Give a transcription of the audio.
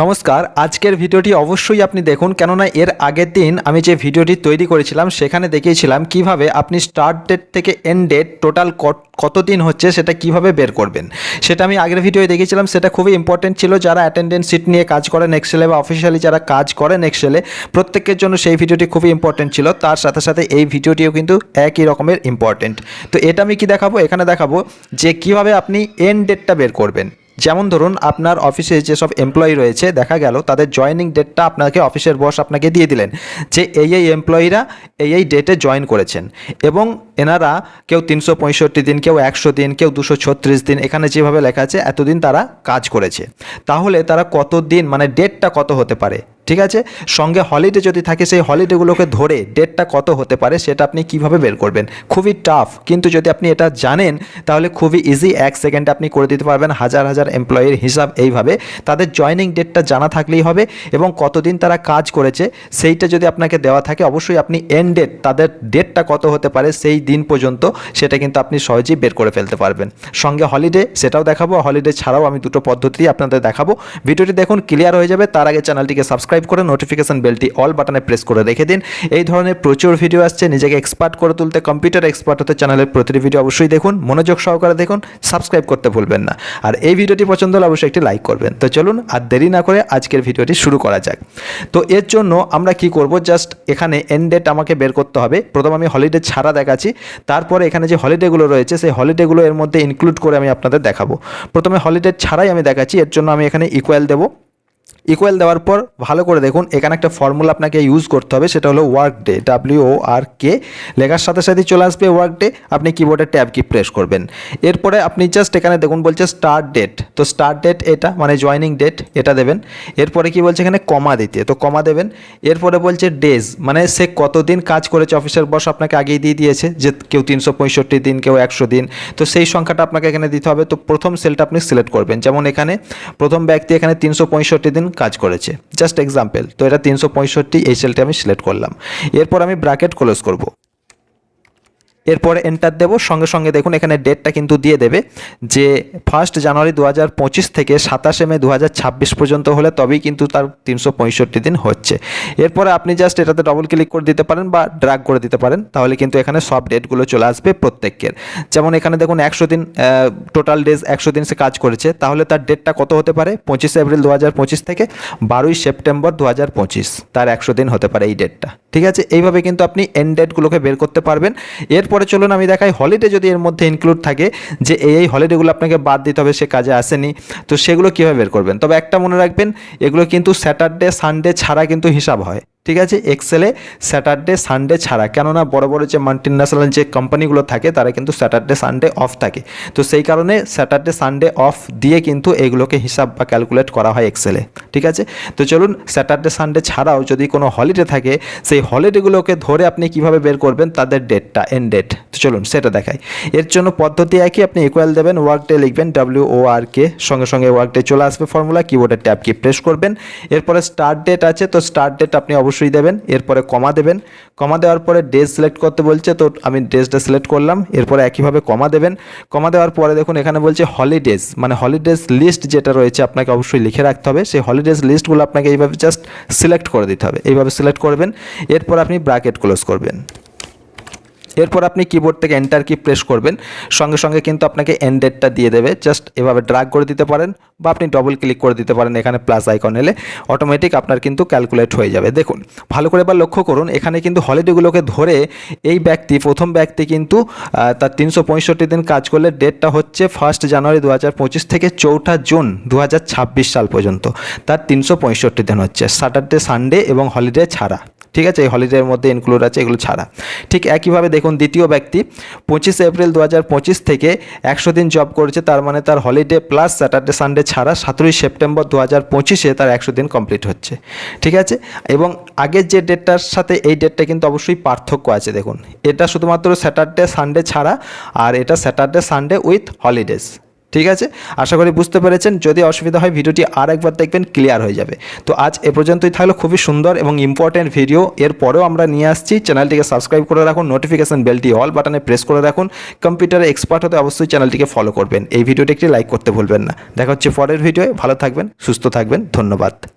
নমস্কার, আজকের ভিডিওটি অবশ্যই আপনি দেখুন, কেননা এর আগের দিন আমি যে ভিডিওটি তৈরি করেছিলাম, সেখানে দেখিয়েছিলাম কীভাবে আপনি স্টার্ট ডেট থেকে এন্ড ডেট টোটাল কত দিন হচ্ছে সেটা কীভাবে বের করবেন। সেটা আমি আগের ভিডিওয়ে দেখিয়েছিলাম, সেটা খুবই ইম্পর্টেন্ট ছিল। যারা অ্যাটেন্ডেন্স সিট নিয়ে কাজ করেন এক্সেলে বা অফিসিয়ালি যারা কাজ করেন এক্সেলে প্রত্যেকের জন্য সেই ভিডিওটি খুবই ইম্পর্টেন্ট ছিল। তার সাথে সাথে এই ভিডিওটিও কিন্তু একই রকমের ইম্পর্টেন্ট তো এটা আমি কি দেখাবো? এখানে দেখাবো যে কীভাবে আপনি এন্ড ডেটটা বের করবেন। যেমন ধরুন, আপনার অফিসে যেসব এমপ্লয়ি রয়েছে, দেখা গেল তাদের জয়নিং ডেটটা আপনাকে অফিসের বস আপনাকে দিয়ে দিলেন যে এই এই এমপ্লয়িরা এই এই ডেটে জয়েন করেছেন এবং এনারা কেউ তিনশো পঁয়ষট্টি দিন, কেউ একশো দিন, কেউ দুশো দিন, এখানে যেভাবে লেখা আছে, এতদিন তারা কাজ করেছে। তাহলে তারা কত দিন মানে ডেটটা কত হতে পারে? ঠিক আছে? সঙ্গে হলিডে যদি থাকে, সেই হলিডেগুলোকে ধরে ডেটটা কত হতে পারে সেটা আপনি কীভাবে বের করবেন? খুবই টাফ কিন্তু যদি আপনি এটা জানেন, তাহলে খুবই ইজি এক সেকেন্ডে আপনি করে দিতে পারবেন হাজার হাজার এমপ্লয়ির হিসাব এইভাবে। তাদের জয়নিং ডেটটা জানা থাকলেই হবে এবং কতদিন তারা কাজ করেছে, সেইটা যদি আপনাকে দেওয়া থাকে, অবশ্যই আপনি এন্ড ডেট তাদের ডেটটা কত হতে পারে সেই দিন পর্যন্ত সেটা কিন্তু আপনি সহজেই বের করে ফেলতে পারবেন। সঙ্গে হলিডে সেটাও দেখাবো। হলিডে ছাড়াও আমি দুটো পদ্ধতি আপনাদের দেখাবো। ভিডিওটি দেখুন ক্লিয়ার হয়ে যাবে। তার আগে চ্যানেলটিকে সাবস্ক্রাইব করে নোটিফিকেশন বেলটি অল বাটনে প্রেস করে রেখে দিন। এই ধরনের প্রচুর ভিডিও আসছে, নিজেকে এক্সপার্ট করে তুলতে কম্পিউটার এক্সপার্ট হতে চ্যানেলের প্রতিটি ভিডিও অবশ্যই দেখুন, মনোযোগ সহকারে দেখুন সাবস্ক্রাইব করতে ভুলবেন না। আর এই ভিডিওটি পছন্দ হলে অবশ্যই একটি লাইক করবেন। তো চলুন, আর দেরি না করে আজকের ভিডিওটি শুরু করা যাক। তো এর জন্য আমরা কি করব? জাস্ট এখানে এন্ড ডেট আমাকে বের করতে হবে। প্রথম আমি হলিডে ছাড়া দেখাচ্ছি। তারপরে এখানে যে হলিডেগুলো রয়েছে, সেই হলিডেগুলো এর মধ্যে ইনক্লুড করে আমি আপনাদের দেখাবো। প্রথমে হলিডে ছাড়াই আমি দেখাচ্ছি। এর জন্য আমি এখানে ইকুয়াল দেবো। ইকুয়াল দেওয়ার পর ভালো করে দেখুন, এখানে একটা ফর্মুলা আপনাকে ইউজ করতে হবে, সেটা হলো work day W O R K লেখার সাথে সাথে চলে আসবে ওয়ার্ক ডে আপনি কিবোর্ডে ট্যাব কি প্রেস করবেন। এরপরে আপনি জাস্ট এখানে দেখুন বলছে স্টার্ট ডেট তো স্টার্ট ডেট এটা মানে জয়নিং ডেট এটা দেবেন। এরপরে কি বলছে এখানে কমা দিতে, তো কমা দেবেন। এরপরে বলছে ডেজ মানে সে কতদিন কাজ করেছে অফিসের বস আপনাকে আগেই দিয়ে দিয়েছে, যে কেউ তিনশো পঁয়ষট্টি দিন, কেউ একশো দিন, তো সেই সংখ্যাটা আপনাকে এখানে দিতে হবে। তো প্রথম সেলটা আপনি সিলেক্ট করবেন। যেমন এখানে প্রথম ব্যক্তি এখানে তিনশো পঁয়ষট্টি দিন কাজ করেছে। জাস্ট এক্সাম্পল তো এটা তিনশো পঁয়ষট্টি এই সেলটি আমি সিলেক্ট করলাম। এরপর আমি ব্র্যাকেট ক্লোজ করব। এরপরে এন্টার দেবো। সঙ্গে সঙ্গে দেখুন এখানে ডেটটা কিন্তু দিয়ে দেবে যে ফার্স্ট জানুয়ারি দু হাজার পঁচিশ থেকে সাতাশে মে দু হাজার ছাব্বিশ পর্যন্ত হলে তবেই কিন্তু তার তিনশো পঁয়ষট্টি দিন হচ্ছে। এরপরে আপনি জাস্ট এটাতে ডবল ক্লিক করে দিতে পারেন বা ড্রাগ করে দিতে পারেন, তাহলে কিন্তু এখানে সব ডেটগুলো চলে আসবে প্রত্যেকের। যেমন এখানে দেখুন একশো দিন টোটাল ডেজ একশো দিন সে কাজ করেছে, তাহলে তার ডেটটা কত হতে পারে? পঁচিশে এপ্রিল দু হাজার পঁচিশ থেকে বারোই সেপ্টেম্বর দু হাজার পঁচিশ, তার একশো দিন হতে পারে এই ডেটটা ঠিক আছে? এইভাবে কিন্তু আপনি এন্ড ডেটগুলোকে বের করতে পারবেন। এরপরে চলুন আমি দেখাই হলিডে যদি এর মধ্যে ইনক্লুড থাকে যে এই এই হলিডেগুলো আপনাকে বাদ দিতে হবে, সে কাজে আসেনি। তো সেগুলো কীভাবে বের করবেন? তবে একটা মনে রাখবেন, এগুলো কিন্তু স্যাটারডে সানডে ছাড়া কিন্তু হিসাব হয়। ঠিক আছে? এক্সেলে স্যাটারডে সানডে ছাড়া। কেননা বড় বড় যে মাল্টিন্যাশনাল যে কোম্পানিগুলো থাকে, তারা কিন্তু স্যাটারডে সানডে অফ থাকে। তো সেই কারণে স্যাটারডে সানডে অফ দিয়ে কিন্তু এগুলোকে হিসাব বা ক্যালকুলেট করা হয় এক্সেলে ঠিক আছে? তো চলুন স্যাটারডে সানডে ছাড়াও যদি কোনো হলিডে থাকে, সেই হলিডেগুলোকে ধরে আপনি কীভাবে বের করবেন? তাদের ডেটটা এন্ড ডেট তো চলুন, সেটা দেখাই। এর জন্য পদ্ধতি একই, আপনি ইকুয়াল দেবেন ওয়ার্ক ডে লিখবেন ডাব্লিউ ও আর কে সঙ্গে সঙ্গে ওয়ার্ক ডে চলে আসবে ফর্মুলা কিবোর্ডের ট্যাব কি প্রেস করবেন। এরপরে স্টার্ট ডেট আছে, তো স্টার্ট ডেট আপনি অবশ্যই অবশ্যই দেবেন, এরপরে কমা দেবেন। কমা দেওয়ার পরে ডেজ সিলেক্ট করতে বলছে, তো আমি ডেজটা সিলেক্ট করলাম, এরপরে একইভাবে কমা দেবেন। কমা দেওয়ার পরে দেখুন, এখানে বলছে হলিডেজ মানে হলিডেজ লিস্ট যেটা রয়েছে আপনাকে অবশ্যই লিখে রাখতে হবে। সেই হলিডেজ লিস্টগুলো আপনাকে এইভাবে জাস্ট সিলেক্ট করে দিতে হবে। এইভাবে সিলেক্ট করবেন, এরপর আপনি ব্র্যাকেট ক্লোজ করবেন। এরপর আপনি কিবোর্ড থেকে এন্টার কি প্রেস করবেন। সঙ্গে সঙ্গে কিন্তু আপনাকে এন্ড ডেটটা দিয়ে দেবে। জাস্ট এভাবে ড্রাগ করে দিতে পারেন বা আপনি ডবল ক্লিক করে দিতে পারেন এখানে প্লাস আইকন এলে। অটোমেটিক আপনার কিন্তু ক্যালকুলেট হয়ে যাবে। দেখুন, ভালো করে এবার লক্ষ্য করুন, এখানে কিন্তু হলিডেগুলোকে ধরে এই ব্যক্তি, প্রথম ব্যক্তি কিন্তু তার তিনশো পঁয়ষট্টি দিন কাজ করলে ডেটটা হচ্ছে ফার্স্ট জানুয়ারি দু হাজার পঁচিশ থেকে চৌঠা জুন দু হাজার ছাব্বিশ সাল পর্যন্ত। তার তিনশো পঁয়ষট্টি দিন হচ্ছে। স্যাটারডে সানডে এবং হলিডে ছাড়া। ঠিক আছে, এই হলিডের মধ্যে ইনক্লুড আছে, এগুলো ছাড়া। ঠিক একইভাবে দেখুন, দ্বিতীয় ব্যক্তি, পঁচিশে এপ্রিল দু হাজার পঁচিশ থেকে একশো দিন জব করেছে, তার মানে তার হলিডে প্লাস স্যাটারডে সানডে ছাড়া সতেরোই সেপ্টেম্বর দু হাজার পঁচিশে তার একশো দিন কমপ্লিট হচ্ছে। ঠিক আছে? এবং আগের যে ডেটটার সাথে এই ডেটটা কিন্তু অবশ্যই পার্থক্য আছে, দেখুন। এটা শুধুমাত্র স্যাটারডে সানডে ছাড়া, আর এটা স্যাটারডে সানডে উইথ হলিডেজ ঠিক আছে? আশা করি বুঝতে পেরেছেন। যদি অসুবিধা হয়, ভিডিওটি আর একবার দেখবেন ক্লিয়ার হয়ে যাবে। তো আজ এ পর্যন্তই থাকল। খুবই সুন্দর এবং ইম্পর্ট্যান্ট ভিডিও এরপরেও আমরা নিয়ে আসছি। চ্যানেলটিকে সাবস্ক্রাইব করে রাখুন নোটিফিকেশান বেলটি অল বাটনে প্রেস করে রাখুন। কম্পিউটারে এক্সপার্ট হতে অবশ্যই চ্যানেলটিকে ফলো করবেন। এই ভিডিওটি একটি লাইক করতে ভুলবেন না। দেখা হচ্ছে পরের ভিডিও ভালো থাকবেন, সুস্থ থাকবেন। ধন্যবাদ।